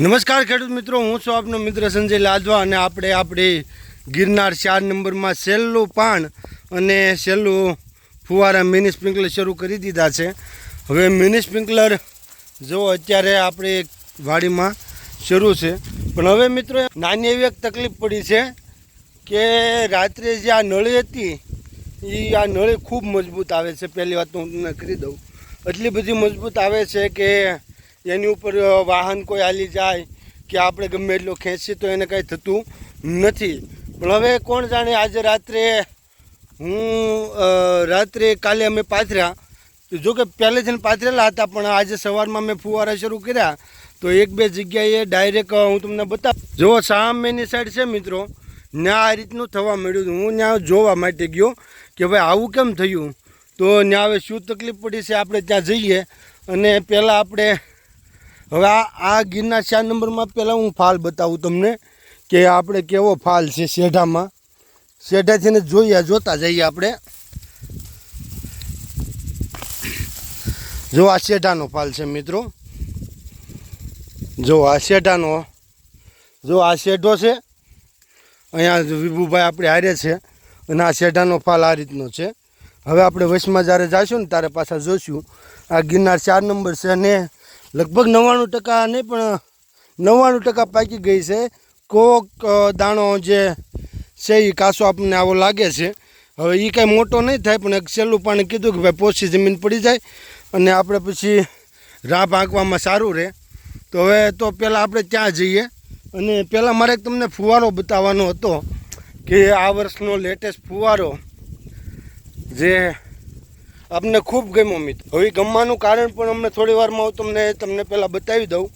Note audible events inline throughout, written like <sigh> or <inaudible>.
નમસ્કાર ખેડૂત મિત્રો, હું છું આપનો મિત્ર સંજય લાદવા અને આપણે આપણે ગિરનાર ચાર નંબરમાં છેલ્લું પાણ અને છેલ્લું ફુવારા મિની સ્પ્રિંકલર શરૂ કરી દીધા છે. હવે મિની સ્પ્રિંકલર જો અત્યારે આપણે વાડીમાં શરૂ છે. પણ હવે મિત્રો, નાની એવી એક તકલીફ પડી છે કે રાત્રે જે આ નળી હતી એ આ નળી ખૂબ મજબૂત આવે છે. પહેલી વાત હું તમને કરી દઉં. એટલી બધી મજબૂત આવે છે કે એની ઉપર વાહન કોઈ હાલી જાય કે આપણે ગમે એટલો ખેંચીએ તો એને કાંઈ થતું નથી. પણ હવે કોણ જાણે આજે રાત્રે, હું રાત્રે કાલે અમે પાથર્યા. જો કે પહેલેથી ને પાથરેલા હતા, પણ આજે સવારમાં મેં ફુવારા શરૂ કર્યા. તો એક બે જગ્યાએ ડાયરેક્ટ હું તમને બતાવ. જો સામેની સાઈડ છે મિત્રો. ત્યાં આ રીતનું થવા મળ્યું હું ત્યાં જોવા માટે ગયો કે ભાઈ આવું કેમ થયું? તો ત્યાં હવે શું તકલીફ પડી છે? આપણે ત્યાં જઈએ. અને પહેલાં આપણે હવે આ આ ગિરનાર ચાર નંબરમાં પહેલાં હું ફાલ બતાવું તમને કે આપણે કેવો ફાલ છે શેઢામાં. શેઢાથી ને જોઈએ જોતા જઈએ આપણે. જો આ શેઢાનો ફાલ છે મિત્રો. જો આ શેઢાનો જો આ શેઢો છે, અહીંયા વિભુભાઈ આપણે હારે છે અને આ શેઢાનો ફાલ આ રીતનો છે. હવે આપણે વચમાં જ્યારે જઈશું ને ત્યારે પાછા જોઈશું આ ગિરનાર ચાર નંબર છે અને લગભગ નવ્વાણું ટકા નહીં, પણ નવ્વાણું ટકા પાકી ગઈ છે. કોક દાણો જે છે એ કાસો આપણને આવો લાગે છે. હવે એ કાંઈ મોટો નહીં થાય, પણ એક છેલ્લું પાણી કીધું કે ભાઈ પોછી જમીન પડી જાય અને આપણે પછી રાહ ભાંકવામાં સારું રહે. તો હવે તો પહેલાં આપણે ત્યાં જઈએ. અને પહેલાં મારે તમને ફુવારો બતાવવાનો હતો કે આ વર્ષનો લેટેસ્ટ ફુવારો જે આપને ખૂબ ગમ્યો મિત્ર. હવે ગમવાનું કારણ પણ અમને થોડી વારમાં હું તમને તમને પહેલાં બતાવી દઉં.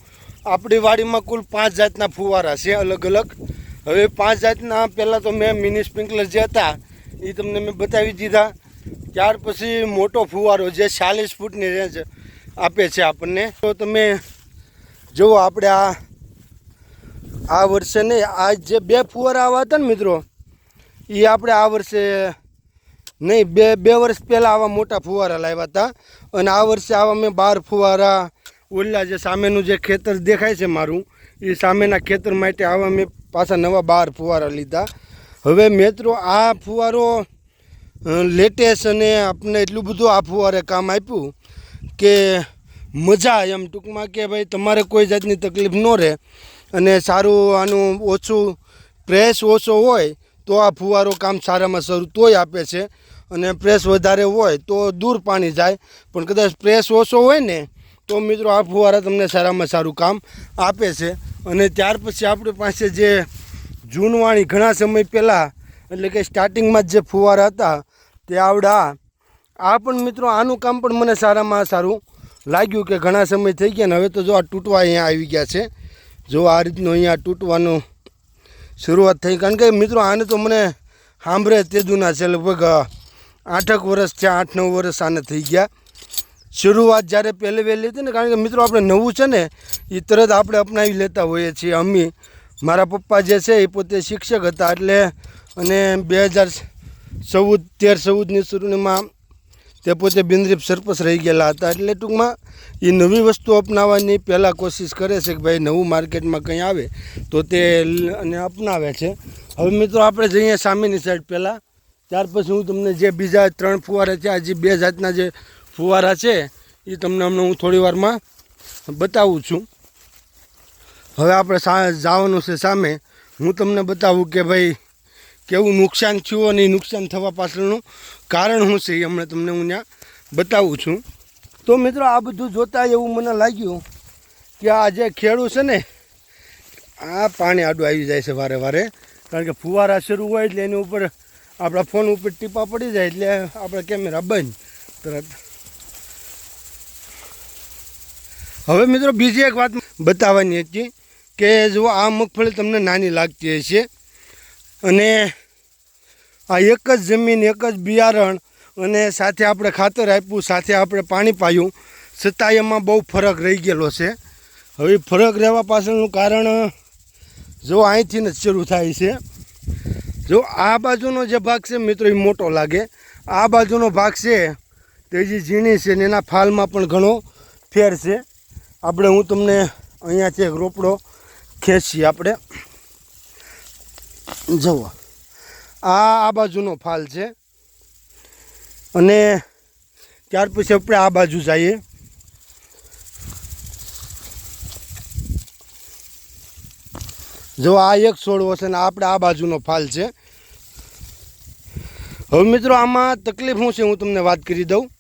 આપણી વાડીમાં કુલ પાંચ જાતના ફુવારા છે, અલગ અલગ. હવે પાંચ જાતના પહેલાં તો મેં મિની સ્પ્રિંકલર જે હતા એ તમને મેં બતાવી દીધા. ત્યાર પછી મોટો ફુવારો જે ચાલીસ ફૂટની રેન્જ આપે છે આપણને. તો તમે જુઓ આપણે આ આ વર્ષે નહીં, આ જે બે ફુવારા આવ્યા હતા ને મિત્રો એ આપણે આ વર્ષે નહીં, બે બે વર્ષ પહેલાં આવા મોટા ફુવારા લાવ્યા હતા. અને આ વર્ષે આવા મેં બાર ફુવારા, ઓલા જે સામેનું જે ખેતર દેખાય છે મારું, એ સામેના ખેતર માટે આવા મેં પાછા નવા બાર ફુવારા લીધા. હવે મિત્રો, આ ફુવારો લેટેસ્ટ અને આપણે એટલું બધું આ ફુવારે કામ આપ્યું કે મજા એમ ટૂંકમાં કે ભાઈ, તમારે કોઈ જાતની તકલીફ ન રહે. અને સારું, આનું ઓછું પ્રેસ ઓછો હોય તો આ ફુવારો કામ સારામાં સારું તોય આપે છે અને પ્રેસ વધારે હોય તો દૂર પાણી જાય. પણ કદાચ પ્રેસ ઓછો હોય ને, તો મિત્રો આ ફુવારા તમને સારામાં સારું કામ આપે છે. અને ત્યાર પછી આપણી પાસે જે જૂનવાણી ઘણા સમય પહેલાં, એટલે કે સ્ટાર્ટિંગમાં જ જે ફુવારા હતા, તે આવડા. આ પણ મિત્રો આનું કામ પણ મને સારામાં સારું લાગ્યું કે ઘણા સમય થઈ ગયા ને, હવે તો જો આ તૂટવા અહીંયા આવી ગયા છે. જો આ રીતનું અહીંયા તૂટવાનું શરૂઆત થઈ. કારણ કે મિત્રો, આને તો મને સાંભળે તે જૂના છે. લગભગ આઠક વર્ષ છે આઠ નવ વર્ષ આને થઈ ગયા. શરૂઆત જ્યારે પહેલી વહેલી હતી ને, કારણ કે મિત્રો, આપણે નવું છે ને, એ તરત આપણે અપનાવી લેતા હોઈએ છીએ. અમી, મારા પપ્પા જે છે, એ પોતે શિક્ષક હતા. એટલે, અને બે હજાર ચૌદ, તેર ચૌદની શરૂમાં તે પોતે બિંદ્રીપ સરપંચ રહી ગયેલા હતા એટલે ટૂંકમાં એ નવી વસ્તુ અપનાવવાની પહેલાં કોશિશ કરે છે કે ભાઈ નવું માર્કેટમાં કંઈ આવે તો તે અને અપનાવે છે. હવે મિત્રો આપણે જઈએ સામેની સાઈડ પહેલાં. ત્યાર પછી હું તમને જે બીજા ત્રણ ફુવારા છે, આ જે બે જાતના જે ફુવારા છે, એ તમને હમણાં હું થોડી વારમાં બતાવું છું. હવે આપણે સા, જવાનું છે સામે. હું તમને બતાવું કે ભાઈ કેવું નુકસાન થયું અને નુકસાન થવા પાછળનું કારણ શું છે એ હમણાં તમને હું ત્યાં બતાવું છું. તો મિત્રો આ બધું જોતા એવું મને લાગ્યું કે આ જે ખેડૂ છે ને, આ પાણી આડું આવી જાય છે વારે વારે. કારણ કે ફુવારા શરૂ હોય એટલે એની ઉપર આપણા ફોન ઉપર ટીપા પડી જાય એટલે આપણા કેમેરા બંધ. તરત. હવે મિત્રો બીજી એક વાત બતાવવાની હતી કે જો આ મગફળી તમને નાની લાગતી હશે અને આ એક જ જમીન, એક જ બિયારણ અને સાથે આપણે ખાતર આપ્યું, સાથે આપણે પાણી પાયું. છતાં એમાં બહુ ફરક રહી ગયેલો છે. હવે ફરક રહેવા પાછળનું કારણ, જો અહીંથી જ શરૂ થાય છે. જો આ બાજુનો જે ભાગ છે, મિત્રો, એ મોટો લાગે. આ બાજુનો ભાગ છે, તે જે ઝીણી છે ને એના ફાલમાં પણ ઘણો ફેર છે. આપણે હું તમને અહીંયાથી એક રોપડો ખેંચીએ આપણે. જુઓ. આ આ બાજુનો ફાલ છે. અને ત્યાર પછી આપણે આ બાજુ જઈએ. જો આ એક છોડવો છે ને આપણે આ બાજુનો ફાલ છે. હવે મિત્રો આમાં તકલીફ શું છે હું તમને વાત કરી દઉં.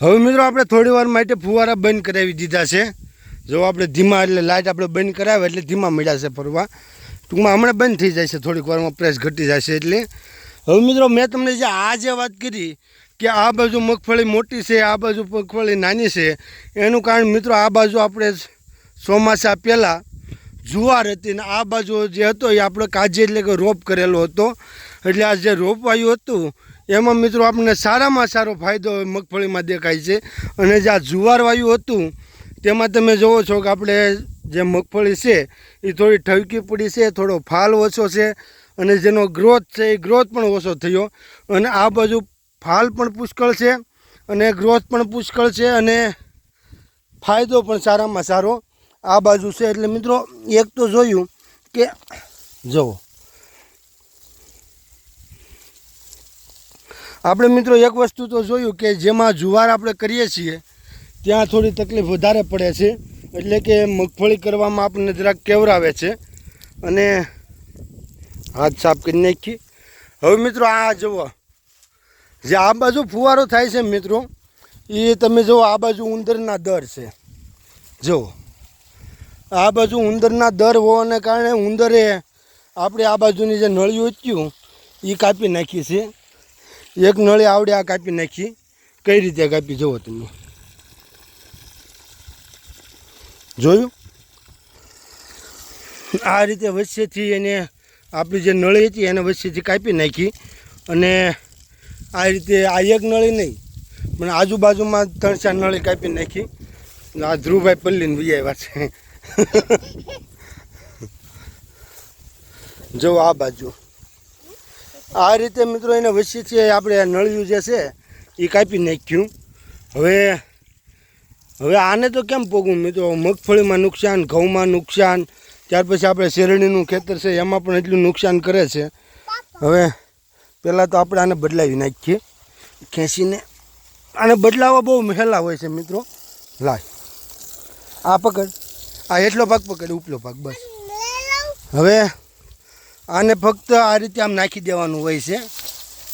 હવે મિત્રો આપણે થોડી વાર માટે ફુવારા બંધ કરાવી દીધા છે. જો આપણે ધીમા એટલે લાઇટ આપણે બંધ કરાવે એટલે ધીમા મળ્યા છે ફરવા. ટૂંકમાં હમણાં બંધ થઈ જાય છે, થોડીક વારમાં પ્રેસ ઘટી જાય છે એટલે. હવે મિત્રો, મેં તમને જે આ જે વાત કરી કે આ બાજુ મગફળી મોટી છે, આ બાજુ મગફળી નાની છે, એનું કારણ મિત્રો આ બાજુ આપણે ચોમાસા પહેલાં જુવાર હતી ને આ બાજુ જે હતો એ આપણે કાજે એટલે કે રોપ કરેલો હતો. એટલે આ જે રોપવાયું હતું, એમાં મિત્રો આપણને સારામાં સારો ફાયદો મગફળીમાં દેખાય છે. અને જે આ જુવાર વાયુ હતું તેમાં તમે જુઓ છો કે આપણે જે મગફળી છે, એ થોડી ઠવકી પડી છે, થોડો ફાલ ઓછો છે અને જેનો ગ્રોથ છે, એ ગ્રોથ પણ ઓછો થયો. અને આ બાજુ ફાલ પણ પુષ્કળ છે અને ગ્રોથ પણ પુષ્કળ છે અને ફાયદો પણ સારામાં સારો આ બાજુ છે. એટલે મિત્રો, એક તો જોયું કે જુઓ. આપણે મિત્રો એક વસ્તુ તો જોયું કે જેમાં જુવાર આપણે કરીએ છીએ ત્યાં થોડી તકલીફ વધારે પડે છે. એટલે કે મગફળી કરવામાં આપણને જરાક કેવરાવે છે. અને હાથ સાફ કરી નાખી હવે મિત્રો આ જુઓ. જે આ બાજુ ફુવારો થાય છે મિત્રો, એ તમે જુઓ આ બાજુ ઉંદરના દર છે. જુઓ. આ બાજુ ઉંદરના દર હોવાને કારણે ઉંદરે આપણે આ બાજુની જે નળીઓ ઉચ્યું એ કાપી નાખી છે. એક નળી આવડે આ કાપી નાખી. કઈ રીતે કાપી, જુઓ તમે. જોયું? <laughs> આ રીતે વચ્ચેથી એને આપણી જે નળી હતી એને વચ્ચેથી કાપી નાખી અને આ રીતે આ એક નળી નહીં, પણ આજુબાજુમાં ત્રણ ચાર નળી કાપી નાખી. આ ધ્રુવભાઈ પલ્લીને બી આવ્યા છે. <laughs> જો આ બાજુ. આ રીતે મિત્રો એને વચ્ચેથી આપણે નળિયું જે છે, એ કાપી નાખ્યું. હવે હવે આને તો કેમ પોગવું મિત્રો મગફળીમાં નુકસાન, ઘઉંમાં નુકસાન, ત્યાર પછી આપણે શેરડીનું ખેતર છે, એમાં પણ એટલું નુકસાન કરે છે. હવે પહેલાં તો આપણે આને બદલાવી નાખીએ. ખેંચીને. આને બદલાવવા બહુ મહેલા હોય છે મિત્રો. લાય. આ પકડ. આ એટલો ભાગ પકડ, ઉપલો ભાગ, બસ. હવે આને ફક્ત આ રીતે આમ નાખી દેવાનું હોય છે.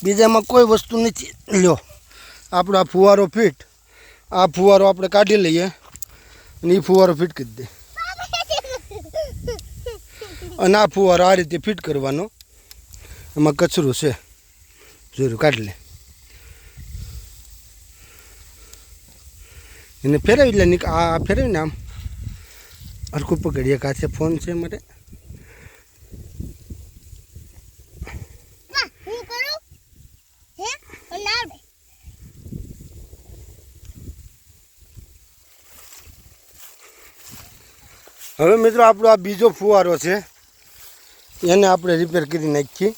બીજામાં કોઈ વસ્તુ નથી. લ્યો. આપણો આ ફુવારો ફિટ. આ ફુવારો આપણે કાઢી લઈએ અને એ ફુવારો ફિટ કરી દે. અને આ ફુવારો આ રીતે ફિટ કરવાનો. એમાં કચરો છે. જોયું, કાઢી લે. એને ફેરવી નીક આ ફેરવીને આમ. હરખું પકડીએ. કાছে ફોન છે મારે હું કરું હે મને આવડે હવે મિત્રો આપણો આ બીજો ફુવારો છે. એને આપણે રિપેર કરી નાખીએ.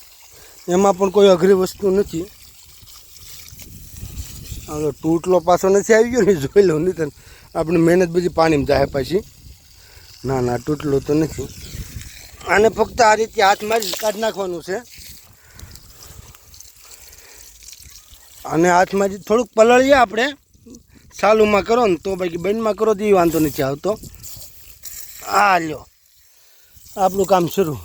એમાં પણ કોઈ અઘરી વસ્તુ નથી. હવે તૂટલો પાછો નથી આવી ગયો ને, જોઈ લઉં નહીં તને આપણી મહેનત બધી પાણીમાં જાય પછી. ના ના, તૂટલો તો નથી. આને ફક્ત આ રીતે હાથમાં જ કાઢી નાખવાનું છે. અને હાથમાં જ થોડુંક પલળીએ આપણે. સાલુમાં કરો ને તો બાકી બેનમાં કરો તો એ વાંધો નથી આવતો. આ લ્યો આપણું કામ શરૂ.